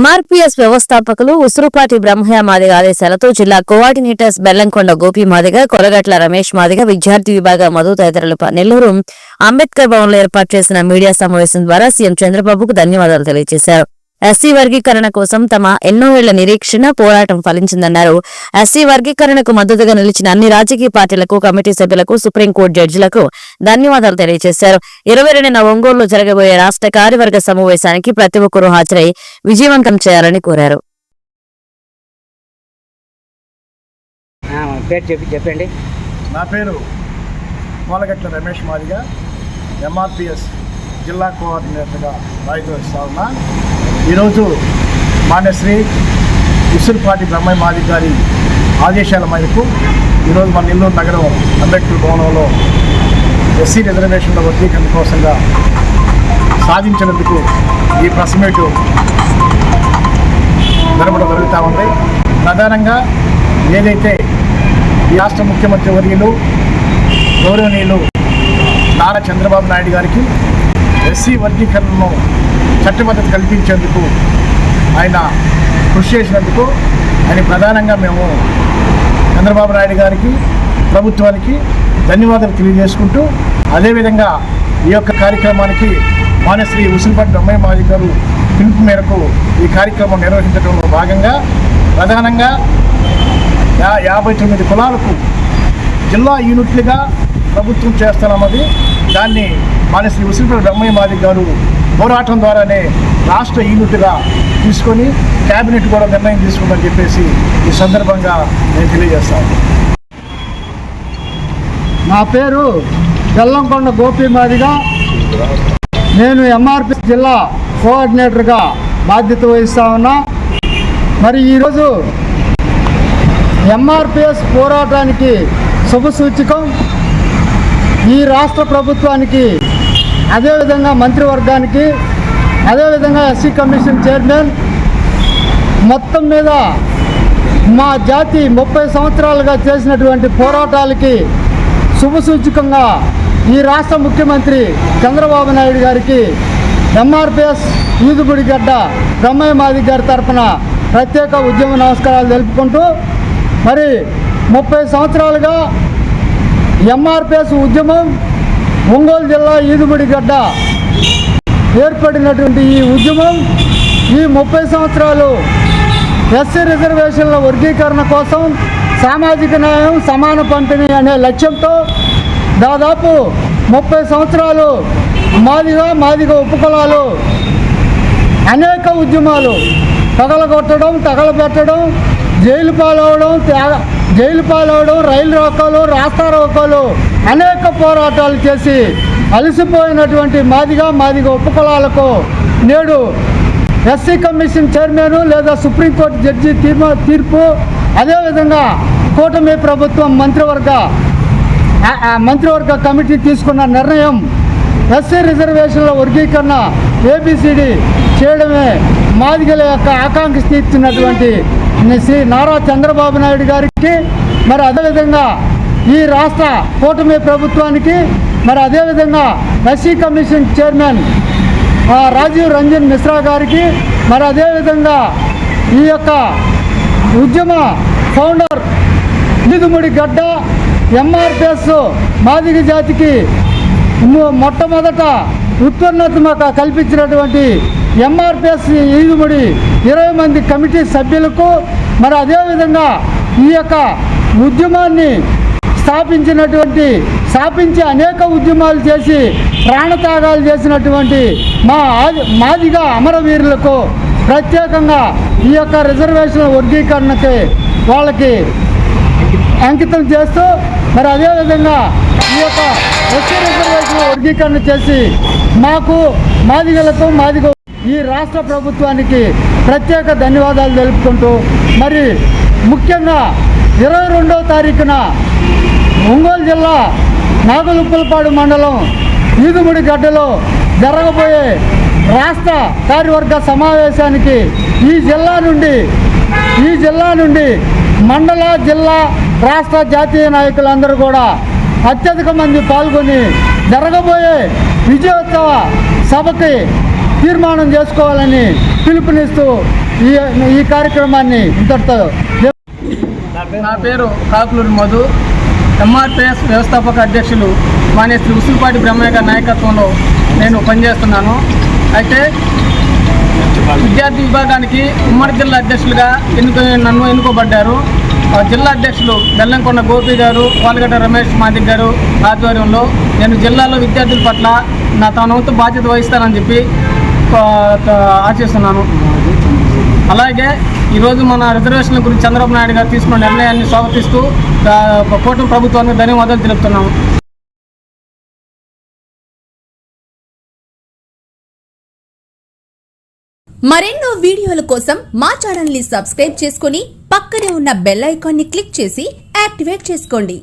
MRPS వ్యవస్థాపకులు ఉసురుపాటి బ్రహ్మయ్య మాదిగ ఆదేశాలతో జిల్లా కోఆర్డినేటర్స్ బెల్లంకొండ గోపి మాదిగ కొరగట్ల రమేష్ మాదిగ విద్యార్థి విభాగ మధు తదితరులు నెల్లూరు అంబేద్కర్ భవన్లో ఏర్పాటు చేసిన మీడియా సమావేశం ద్వారా సీఎం చంద్రబాబుకు ధన్యవాదాలు తెలియజేశారు. ఎస్సీ వర్గీకరణ కోసం తమ ఎన్నో ఏళ్ళ నిరీక్షణ పోరాటం ఫలించిందన్నారు. ఎస్సీ వర్గీకరణకు మద్దతుగా నిలిచిన అన్ని రాజకీయ పార్టీలకు కమిటీ సభ్యులకు సుప్రీంకోర్టు జడ్జిలకు ధన్యవాదాలు తెలియజేశారు. ఇరవై రెండున ఒంగోలులో జరగబోయే రాష్ట్ర కార్యవర్గ సమావేశానికి ప్రతి ఒక్కరూ హాజరై విజయవంతం చేయాలని కోరారు. చెప్పండి. నా పేరు మూలగట్ల రమేష్ మాదిగ ఎంఆర్పిఎస్ జిల్లా కోఆర్డినేటర్గా బాధ్యత వస్తా ఉన్నా ఈరోజు మాన్యశ్రీ ఉసురుపాటి బ్రహ్మయ్య మాది గారి ఆదేశాల మేరకు ఈరోజు మన నెల్లూరు నగరం అంబేద్కర్ భవనంలో ఎస్సీ రిజర్వేషన్ల వర్గీకరణ కోసంగా సాధించినందుకు ఈ ప్రెస్ మీటు జరపడం జరుగుతూ ఉంది. ప్రధానంగా ఏదైతే ఈ రాష్ట్ర ముఖ్యమంత్రి వర్యులు గౌరవనీయులు నారా చంద్రబాబు నాయుడు గారికి ఎస్సీ వర్గీకరణను చట్టబద్ధత కల్పించేందుకు ఆయన కృషి చేసినందుకు ఆయన ప్రధానంగా మేము చంద్రబాబు నాయుడు గారికి ప్రభుత్వానికి ధన్యవాదాలు తెలియజేసుకుంటూ అదేవిధంగా ఈ యొక్క కార్యక్రమానికి మానశ్రీ ఉసిరిపాటి బొమ్మయ్య మాజీ గారు పిలుపు మేరకు ఈ కార్యక్రమం నిర్వహించడంలో భాగంగా ప్రధానంగా యా యాభై తొమ్మిది కులాలకు జిల్లా యూనిట్లుగా ప్రభుత్వం చేస్తున్నది దాన్ని మానశ్రీ ఉసిరిపల్లి బ్రహ్మయ్య మాది గారు పోరాటం ద్వారానే రాష్ట్ర యూనిట్గా తీసుకొని కేబినెట్ కూడా నిర్ణయం తీసుకుందని చెప్పేసి ఈ సందర్భంగా నేను తెలియజేస్తాను. నా పేరు బెల్లంకొండ గోపి మాదిగా. నేను ఎంఆర్పి జిల్లా కోఆర్డినేటర్గా బాధ్యత వహిస్తా ఉన్నా. మరి ఈరోజు ఎంఆర్పిఎస్ పోరాటానికి శుభసూచకం ఈ రాష్ట్ర ప్రభుత్వానికి అదేవిధంగా మంత్రివర్గానికి అదేవిధంగా ఎస్సీ కమిషన్ చైర్మన్ మొత్తం మీద మా జాతి ముప్పై సంవత్సరాలుగా చేసినటువంటి పోరాటాలకి శుభసూచకంగా ఈ రాష్ట్ర ముఖ్యమంత్రి చంద్రబాబు నాయుడు గారికి ఎంఆర్పిఎస్ ఈదుగుడి గడ్డ బ్రహ్మయ్య మాది గారి తరఫున ప్రత్యేక ఉద్యమ నమస్కారాలు తెలుపుకుంటూ మరి ముప్పై సంవత్సరాలుగా ఎంఆర్పిఎస్ ఉద్యమం ఒంగోలు జిల్లా ఈదుగుడి గడ్డ. ఏర్పడినటువంటి ఈ ఉద్యమం ఈ ముప్పై సంవత్సరాలు ఎస్సీ రిజర్వేషన్ల వర్గీకరణ కోసం సామాజిక న్యాయం సమాన పంపిణీ అనే లక్ష్యంతో దాదాపు ముప్పై సంవత్సరాలు మాదిగా మాదిగా ఉపకులాలు అనేక ఉద్యమాలు తగలగొట్టడం తగలబెట్టడం జైలు పాలవడం త్యాగ జైలు పాలవడం రైలు రోకాలు రాస్తా రోకాలు అనేక పోరాటాలు చేసి అలసిపోయినటువంటి మాదిగా మాదిగా ఉపకులాలకు నేడు ఎస్సీ కమిషన్ చైర్మన్ లేదా సుప్రీంకోర్టు జడ్జి తీర్మా తీర్పు అదేవిధంగా కూటమి ప్రభుత్వం మంత్రివర్గ మంత్రివర్గ కమిటీ తీసుకున్న నిర్ణయం ఎస్సీ రిజర్వేషన్ల వర్గీకరణ ఏబిసిడి చేయడమే మాదిగల యొక్క ఆకాంక్ష తీర్చినటువంటి శ్రీ నారా చంద్రబాబు నాయుడు గారికి మరి అదేవిధంగా ఈ రాష్ట్ర కూటమి ప్రభుత్వానికి మరి అదేవిధంగా ఎస్సీ కమిషన్ చైర్మన్ ఆ, రాజీవ్ రంజన్ మిశ్రా గారికి మరి అదేవిధంగా ఈ యొక్క ఉద్యమ ఫౌండర్ నిదుముడి గడ్డ ఎంఆర్పిఎస్ మాదిగ జాతికి మొ- మొట్టమొదట ఉత్పన్నత్మక కల్పించినటువంటి ఎంఆర్పిఎస్ ఈదుమడి ఇరవై మంది కమిటీ సభ్యులకు మరి అదేవిధంగా ఈ యొక్క ఉద్యమాన్ని స్థాపించినటువంటి స్థాపించి అనేక ఉద్యమాలు చేసి ప్రాణత్యాగాలు చేసినటువంటి మా మాదిగా అమరవీరులకు ప్రత్యేకంగా ఈ యొక్క రిజర్వేషన్ వర్గీకరణకి వాళ్ళకి అంకితం చేస్తూ మరి అదేవిధంగా ఈ యొక్క ఎస్సీ రిజర్వేషన్ వర్గీకరణ చేసి మాకు మాదిగలకు మాదిగ ఈ రాష్ట్ర ప్రభుత్వానికి ప్రత్యేక ధన్యవాదాలు తెలుపుకుంటూ మరి ముఖ్యంగా ఇరవై రెండవ తారీఖున ఒంగోలు జిల్లా నాగులుప్పలపాడు మండలం ఈదుముడి గడ్డలో జరగబోయే రాష్ట్ర కార్యవర్గ సమావేశానికి ఈ జిల్లా నుండి ఈ జిల్లా నుండి మండల జిల్లా రాష్ట్ర జాతీయ నాయకులందరూ కూడా అత్యధిక మంది పాల్గొని జరగబోయే విజయోత్సవ సభకి తీర్మానం చేసుకోవాలని పిలుపునిస్తూ ఈ ఈ కార్యక్రమాన్ని ఇంతటితో నా పేరు కాకులూరు మధు. ఎంఆర్పిఎస్ వ్యవస్థాపక అధ్యక్షులు మాన్య శ్రీ ఉసులపాటి బ్రహ్మయ్య గారి నాయకత్వంలో నేను పనిచేస్తున్నాను. అయితే విద్యార్థి విభాగానికి ఉమ్మడి జిల్లా అధ్యక్షులుగా ఎన్నుక నన్ను ఎన్నుకోబడ్డారు. ఆ జిల్లా అధ్యక్షులు బెల్లంకొండ గోపి గారు పాలగడ్డ రమేష్ మాదిక్ గారు ఆధ్వర్యంలో నేను జిల్లాలో విద్యార్థుల పట్ల నా తన వంతు బాధ్యత వహిస్తానని చెప్పి ఆశిస్తున్నాను. అలాగే ఈరోజు మన రిజర్వేషన్ల గురించి చంద్రబాబు నాయుడు గారు తీసుకున్న నిర్ణయాన్ని స్వాగతిస్తూ కూటమి ప్రభుత్వానికి ధన్యవాదాలు తెలుపుతున్నాము. మరెన్నో వీడియోల కోసం మా ఛానల్ని సబ్స్క్రైబ్ చేసుకుని పక్కనే ఉన్న బెల్ ఐకాన్ని క్లిక్ చేసి యాక్టివేట్ చేసుకోండి.